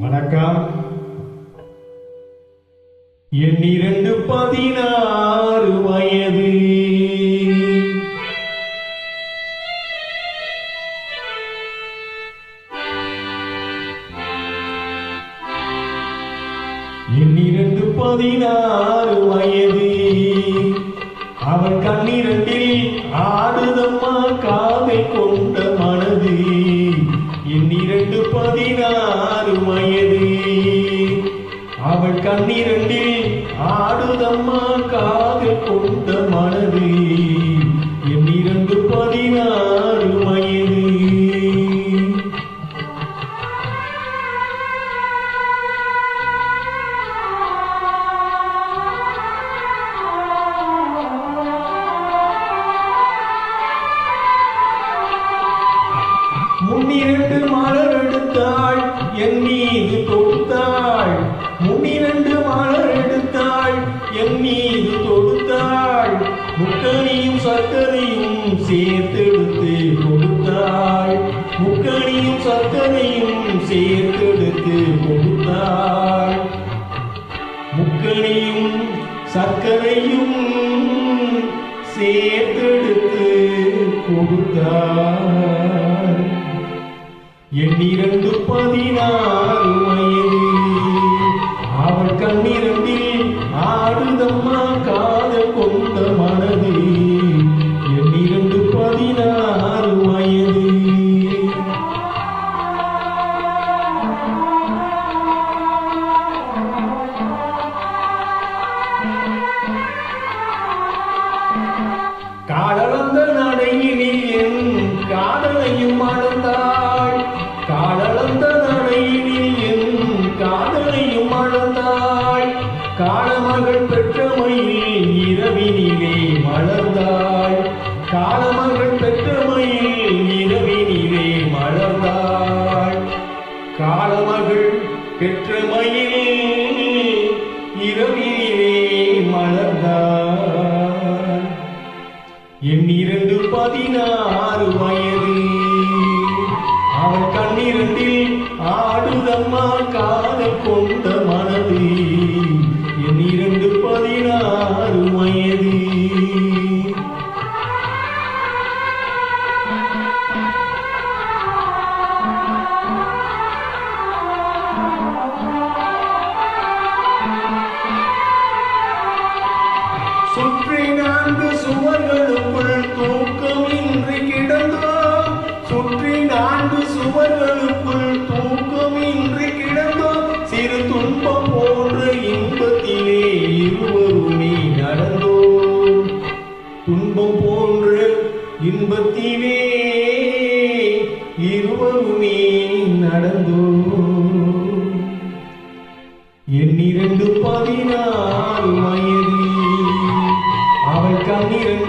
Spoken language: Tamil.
வணக்கம். என் இரண்டு பதினாறு வயது. என் இரண்டு பதினாறு வயது. ஆடுதம்மா காதை கொண்ட மனது என் இரண்டு பதினாறு வயது. முன்னிரண்டு மலர் எடுத்தாள் என் மீது முக்கணியும் சர்க்கரையும் சேர்த்தெடுத்து கொடுத்தாள் முக்கணியும் சர்க்கரையும் சேர்த்தெடுத்து கொடுத்தாள் முக்கணியும் சர்க்கரையும் சேர்த்தெடுத்து கொடுத்தார் என் இரண்டு பதினாறு வயது. அவள் கண்ணிரண்டில் ஆடுதம்மா. காதலையும் அளந்தாள் காலமகள் பெற்றமையில் இரவினிலே மலர்ந்தாள் காலமகள் பெற்றமையில் இரவினிலே மலர்ந்தாள் காலமகள் பெற்றமையில் இரவினிலே மலர்ந்தாள் என் இரண்டு பதினாறு வயது சுற்றி நான்கு சுவர்களுக்குள் தூக்கமின்றி கிடந்தோம். சுற்றி நான்கு சுவர்களுக்குள் தூக்கமின்றி கிடந்தோம். சிறு துன்பம் போன்ற இன்பத்திலே இருவருமே நடந்தோம். துன்பம் போன்ற இன்பத்திலே இருவருமே நடந்தோம். என் இரண்டு பதினாறு வயது அவள் கண்ணிரண்டில்